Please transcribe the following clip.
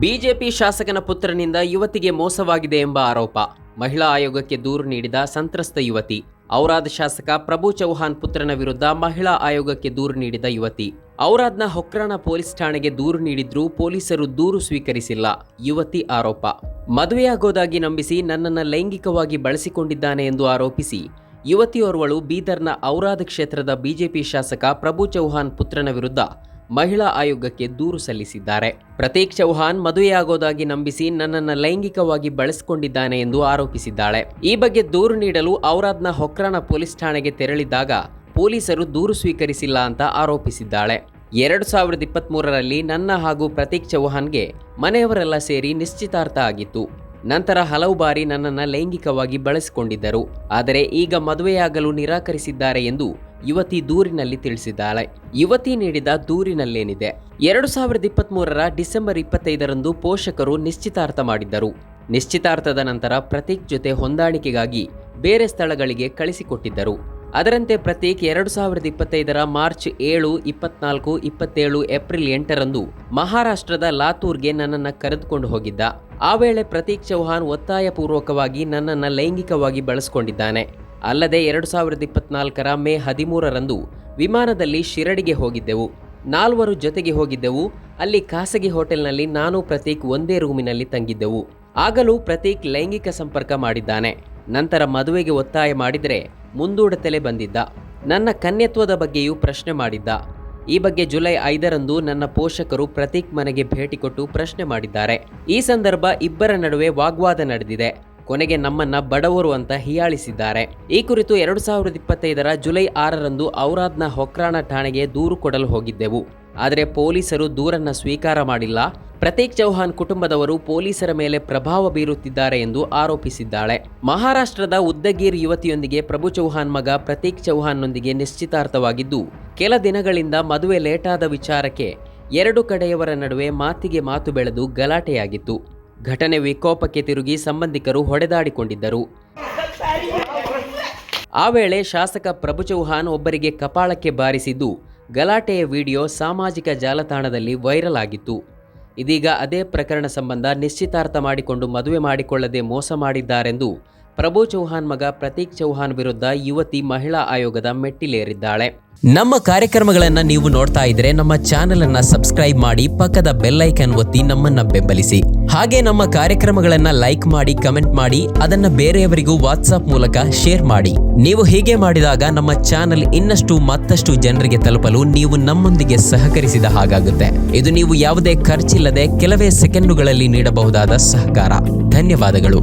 BJP ಶಾಸಕನ ಪುತ್ರನಿಂದ ಯುವತಿಗೆ ಮೋಸವಾಗಿದೆ ಎಂಬ ಆರೋಪ. ಮಹಿಳಾ ಆಯೋಗಕ್ಕೆ ದೂರು ನೀಡಿದ ಸಂತ್ರಸ್ತ ಯುವತಿ. ಔರಾದ್ ಶಾಸಕ ಪ್ರಭು ಚೌಹಾನ್ ಪುತ್ರನ ವಿರುದ್ಧ ಮಹಿಳಾ ಆಯೋಗಕ್ಕೆ ದೂರು ನೀಡಿದ ಯುವತಿ. ಔರಾದ್ನ ಹೊಕ್ರಾಣ ಪೊಲೀಸ್ ಠಾಣೆಗೆ ದೂರು ನೀಡಿದ್ರೂ ಪೊಲೀಸರು ದೂರು ಸ್ವೀಕರಿಸಿಲ್ಲ. ಯುವತಿ ಆರೋಪ. ಮದುವೆಯಾಗೋದಾಗಿ ನಂಬಿಸಿ ನನ್ನನ್ನು ಲೈಂಗಿಕವಾಗಿ ಬಳಸಿಕೊಂಡಿದ್ದಾನೆ ಎಂದು ಆರೋಪಿಸಿ ಯುವತಿಯೋರ್ವಳು ಬೀದರ್ನ ಔರಾದ್ ಕ್ಷೇತ್ರದ ಬಿಜೆಪಿ ಶಾಸಕ ಪ್ರಭು ಚೌಹಾನ್ ಪುತ್ರನ ವಿರುದ್ಧ ಮಹಿಳಾ ಆಯೋಗಕ್ಕೆ ದೂರು ಸಲ್ಲಿಸಿದ್ದಾರೆ. ಪ್ರತೀಕ್ ಚೌಹಾನ್ ಮದುವೆಯಾಗೋದಾಗಿ ನಂಬಿಸಿ ನನ್ನನ್ನು ಲೈಂಗಿಕವಾಗಿ ಬಳಸಿಕೊಂಡಿದ್ದಾನೆ ಎಂದು ಆರೋಪಿಸಿದ್ದಾಳೆ. ಈ ಬಗ್ಗೆ ದೂರು ನೀಡಲು ಔರಾದ್ನ ಹೊಕ್ರಾಣ ಪೊಲೀಸ್ ಠಾಣೆಗೆ ತೆರಳಿದ್ದಾಗ ಪೊಲೀಸರು ದೂರು ಸ್ವೀಕರಿಸಿಲ್ಲ ಅಂತ ಆರೋಪಿಸಿದ್ದಾಳೆ. ಎರಡು ಸಾವಿರದ ಇಪ್ಪತ್ತ್ಮೂರರಲ್ಲಿ ನನ್ನ ಹಾಗೂ ಪ್ರತೀಕ್ ಚೌಹಾನ್ಗೆ ಮನೆಯವರೆಲ್ಲ ಸೇರಿ ನಿಶ್ಚಿತಾರ್ಥ ಆಗಿತ್ತು. ನಂತರ ಹಲವು ಬಾರಿ ನನ್ನನ್ನು ಲೈಂಗಿಕವಾಗಿ ಬಳಸಿಕೊಂಡಿದ್ದರು. ಆದರೆ ಈಗ ಮದುವೆಯಾಗಲು ನಿರಾಕರಿಸಿದ್ದಾರೆ ಎಂದು ಯುವತಿ ದೂರಿನಲ್ಲಿ ತಿಳಿಸಿದ್ದಾಳೆ. ಯುವತಿ ನೀಡಿದ ದೂರಿನಲ್ಲೇನಿದೆ. ಎರಡು ಸಾವಿರದ ಇಪ್ಪತ್ತ್ಮೂರರ ಡಿಸೆಂಬರ್ ಇಪ್ಪತ್ತೈದರಂದು ಪೋಷಕರು ನಿಶ್ಚಿತಾರ್ಥ ಮಾಡಿದ್ದರು. ನಿಶ್ಚಿತಾರ್ಥದ ನಂತರ ಪ್ರತೀಕ್ ಜೊತೆ ಹೊಂದಾಣಿಕೆಗಾಗಿ ಬೇರೆ ಸ್ಥಳಗಳಿಗೆ ಕಳಿಸಿಕೊಟ್ಟಿದ್ದರು. ಅದರಂತೆ ಪ್ರತೀಕ್ ಎರಡು ಸಾವಿರದ ಇಪ್ಪತ್ತೈದರ ಮಾರ್ಚ್ ಏಳು, ಇಪ್ಪತ್ನಾಲ್ಕು, ಇಪ್ಪತ್ತೇಳು, ಏಪ್ರಿಲ್ ಎಂಟರಂದು ಮಹಾರಾಷ್ಟ್ರದ ಲಾತೂರ್ಗೆ ನನ್ನನ್ನು ಕರೆದುಕೊಂಡು ಹೋಗಿದ್ದ. ಆ ವೇಳೆ ಪ್ರತೀಕ್ ಚೌಹಾನ್ ಒತ್ತಾಯಪೂರ್ವಕವಾಗಿ ನನ್ನನ್ನು ಲೈಂಗಿಕವಾಗಿ ಬಳಸಿಕೊಂಡಿದ್ದಾನೆ. ಅಲ್ಲದೆ ಎರಡು ಸಾವಿರದ ಇಪ್ಪತ್ನಾಲ್ಕರ ಮೇ ಹದಿಮೂರರಂದು ವಿಮಾನದಲ್ಲಿ ಶಿರಡಿಗೆ ಹೋಗಿದ್ದೆವು. ನಾಲ್ವರು ಜೊತೆಗೆ ಹೋಗಿದ್ದೆವು. ಅಲ್ಲಿ ಖಾಸಗಿ ಹೋಟೆಲ್ನಲ್ಲಿ ನಾನು ಪ್ರತೀಕ್ ಒಂದೇ ರೂಮಿನಲ್ಲಿ ತಂಗಿದ್ದೆವು. ಆಗಲೂ ಪ್ರತೀಕ್ ಲೈಂಗಿಕ ಸಂಪರ್ಕ ಮಾಡಿದ್ದಾನೆ. ನಂತರ ಮದುವೆಗೆ ಒತ್ತಾಯ ಮಾಡಿದರೆ ಮುಂದೂಡುತ್ತಲೇ ಬಂದಿದ್ದ. ನನ್ನ ಕನ್ಯತ್ವದ ಬಗ್ಗೆಯೂ ಪ್ರಶ್ನೆ ಮಾಡಿದ್ದ. ಈ ಬಗ್ಗೆ ಜುಲೈ ಐದರಂದು ನನ್ನ ಪೋಷಕರು ಪ್ರತೀಕ್ ಮನೆಗೆ ಭೇಟಿ ಕೊಟ್ಟು ಪ್ರಶ್ನೆ ಮಾಡಿದ್ದಾರೆ. ಈ ಸಂದರ್ಭ ಇಬ್ಬರ ನಡುವೆ ವಾಗ್ವಾದ ನಡೆದಿದೆ. ಕೊನೆಗೆ ನಮ್ಮನ್ನ ಬಡವರು ಅಂತ ಹೀಯಾಳಿಸಿದ್ದಾರೆ. ಈ ಕುರಿತು ಎರಡು ಸಾವಿರದ ಇಪ್ಪತ್ತೈದರ ಜುಲೈ ಆರರಂದು ಔರಾದ್ನ ಹೊಕ್ರಾಣ ಠಾಣೆಗೆ ದೂರು ಕೊಡಲು ಹೋಗಿದ್ದೆವು. ಆದರೆ ಪೊಲೀಸರು ದೂರನ್ನ ಸ್ವೀಕಾರ ಮಾಡಿಲ್ಲ. ಪ್ರತೀಕ್ ಚೌಹಾನ್ ಕುಟುಂಬದವರು ಪೊಲೀಸರ ಮೇಲೆ ಪ್ರಭಾವ ಬೀರುತ್ತಿದ್ದಾರೆ ಎಂದು ಆರೋಪಿಸಿದ್ದಾಳೆ. ಮಹಾರಾಷ್ಟ್ರದ ಉದ್ದಗೀರ್ ಯುವತಿಯೊಂದಿಗೆ ಪ್ರಭು ಚೌಹಾನ್ ಮಗ ಪ್ರತೀಕ್ ಚೌಹಾನ್ನೊಂದಿಗೆ ನಿಶ್ಚಿತಾರ್ಥವಾಗಿದ್ದು, ಕೆಲ ದಿನಗಳಿಂದ ಮದುವೆ ಲೇಟಾದ ವಿಚಾರಕ್ಕೆ ಎರಡು ಕಡೆಯವರ ನಡುವೆ ಮಾತಿಗೆ ಮಾತು ಬೆಳೆದು ಗಲಾಟೆಯಾಗಿತ್ತು. ಘಟನೆ ವಿಕೋಪಕ್ಕೆ ತಿರುಗಿ ಸಂಬಂಧಿಕರು ಹೊಡೆದಾಡಿಕೊಂಡಿದ್ದರು. ಆ ವೇಳೆ ಶಾಸಕ ಪ್ರಭು ಚೌಹಾನ್ ಒಬ್ಬರಿಗೆ ಕಪಾಳಕ್ಕೆ ಬಾರಿಸಿದ್ದು, ಗಲಾಟೆಯ ವಿಡಿಯೋ ಸಾಮಾಜಿಕ ಜಾಲತಾಣದಲ್ಲಿ ವೈರಲ್ ಆಗಿತ್ತು. ಇದೀಗ ಅದೇ ಪ್ರಕರಣ ಸಂಬಂಧ ನಿಶ್ಚಿತಾರ್ಥ ಮಾಡಿಕೊಂಡು ಮದುವೆ ಮಾಡಿಕೊಳ್ಳದೆ ಮೋಸ ಮಾಡಿದ್ದಾರೆಂದು ಪ್ರಭು ಚೌಹಾನ್ ಮಗ ಪ್ರತೀಕ್ ಚೌಹಾನ್ ವಿರುದ್ಧ ಯುವತಿ ಮಹಿಳಾ ಆಯೋಗದ ಮೆಟ್ಟಿಲೇರಿದ್ದಾಳೆ. ನಮ್ಮ ಕಾರ್ಯಕ್ರಮಗಳನ್ನು ನೀವು ನೋಡ್ತಾ ಇದ್ರೆ ನಮ್ಮ ಚಾನೆಲ್ ಅನ್ನ ಸಬ್ಸ್ಕ್ರೈಬ್ ಮಾಡಿ ಪಕ್ಕದ ಬೆಲ್ಲೈಕನ್ ಒತ್ತಿ ನಮ್ಮನ್ನ ಬೆಂಬಲಿಸಿ. ಹಾಗೆ ನಮ್ಮ ಕಾರ್ಯಕ್ರಮಗಳನ್ನ ಲೈಕ್ ಮಾಡಿ, ಕಮೆಂಟ್ ಮಾಡಿ, ಅದನ್ನ ಬೇರೆಯವರಿಗೂ ವಾಟ್ಸಾಪ್ ಮೂಲಕ ಶೇರ್ ಮಾಡಿ. ನೀವು ಹೀಗೆ ಮಾಡಿದಾಗ ನಮ್ಮ ಚಾನೆಲ್ ಇನ್ನಷ್ಟು ಮತ್ತಷ್ಟು ಜನರಿಗೆ ತಲುಪಲು ನೀವು ನಮ್ಮೊಂದಿಗೆ ಸಹಕರಿಸಿದ ಹಾಗಾಗುತ್ತೆ. ಇದು ನೀವು ಯಾವುದೇ ಖರ್ಚಿಲ್ಲದೆ ಕೆಲವೇ ಸೆಕೆಂಡುಗಳಲ್ಲಿ ನೀಡಬಹುದಾದ ಸಹಕಾರ. ಧನ್ಯವಾದಗಳು.